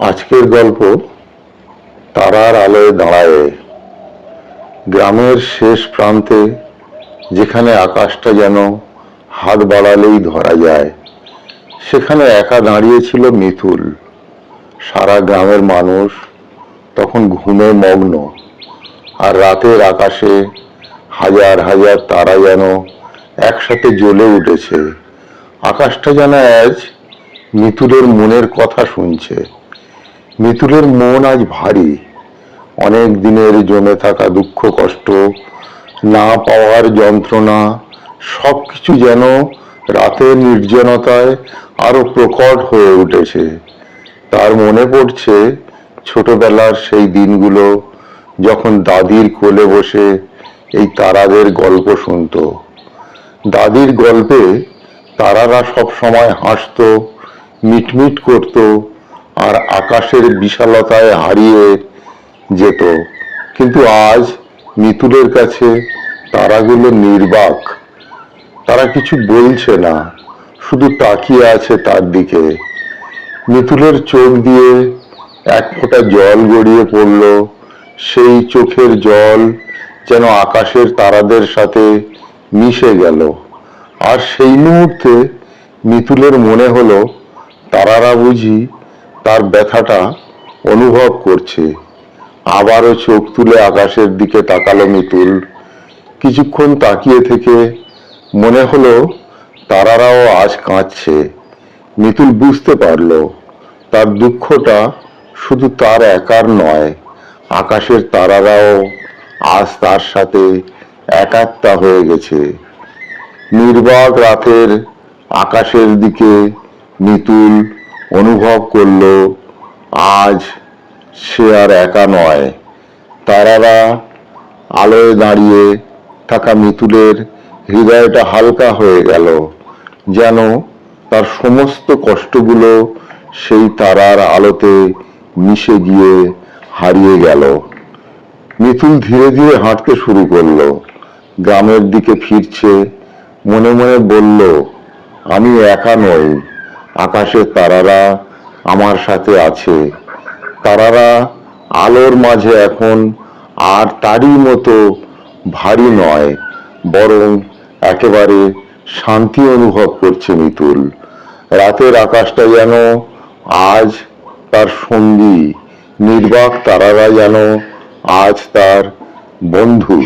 আজকের গল্প তারার আলোয় দাঁড়ায়। গ্রামের শেষ প্রান্তে যেখানে আকাশটা যেন হাত বাড়ালেই ধরা যায়, সেখানে একা দাঁড়িয়েছিল মিথুল। সারা গ্রামের মানুষ তখন ঘুমে মগ্ন আর রাতের আকাশে হাজার হাজার তারা যেন একসাথে জ্বলে উঠেছে। আকাশটা যেন আজ মিতুলের মনের কথা শুনছে। মিতুলের মন আজ ভারী। অনেক দিনের জমে থাকা দুঃখ, কষ্ট, না পাওয়ার যন্ত্রণা সব কিছু যেন রাতের নির্জনতায় আরও প্রকট হয়ে উঠেছে। তার মনে পড়ছে ছোটবেলার সেই দিনগুলো যখন দাদির কোলে বসে এই তারাদের গল্প শুনত। দাদির গল্পে তারারা সব সময় হাসতো, মিটমিট করত আর আকাশের বিশালতায় হারিয়ে যেত। কিন্তু আজ মিতুলের কাছে তারাগুলো নির্বাক। তারা কিছু বলছে না, শুধু তাকিয়ে আছে তার দিকে। মিতুলের চোখ দিয়ে এক ফোঁটা জল গড়িয়ে পড়ল। সেই চোখের জল যেন আকাশের তারাদের সাথে মিশে গেল। আর সেই মুহূর্তে মিতুলের মনে হলো, তারারা বুঝি তার ব্যথাটা অনুভব করছে। আবারও চোখ তুলে আকাশের দিকে তাকালো মিতুল। কিছুক্ষণ তাকিয়ে থেকে মনে হলো, তারারাও আজ কাঁদছে। মিতুল বুঝতে পারল, তার দুঃখটা শুধু তার একার নয়, আকাশের তারারাও আজ তার সাথে একাত্মা হয়ে গেছে। নির্বাক রাতের আকাশের দিকে মিতুল অনুভব করল, আজ সে আর একা নয়। তারারা আলোয় দাঁড়িয়ে থাকা মিতুলের হৃদয়টা হালকা হয়ে গেল, যেন তার সমস্ত কষ্টগুলো সেই তারার আলোতে মিশে গিয়ে হারিয়ে গেল। মিথুন ধীরে ধীরে হাঁটতে শুরু করল, গ্রামের দিকে ফিরছে, মনে মনে বলল, আমি একা নই। আকাশের তারারা আমার সাথে আছে। তারারা আলোর মাঝে এখন আর তারই মতো ভারী নয়, বরং একেবারে শান্তি অনুভব করছে মিতুল। রাতের আকাশটা যেন আজ তার সঙ্গী, নির্বাক তারারা যেন আজ তার বন্ধু।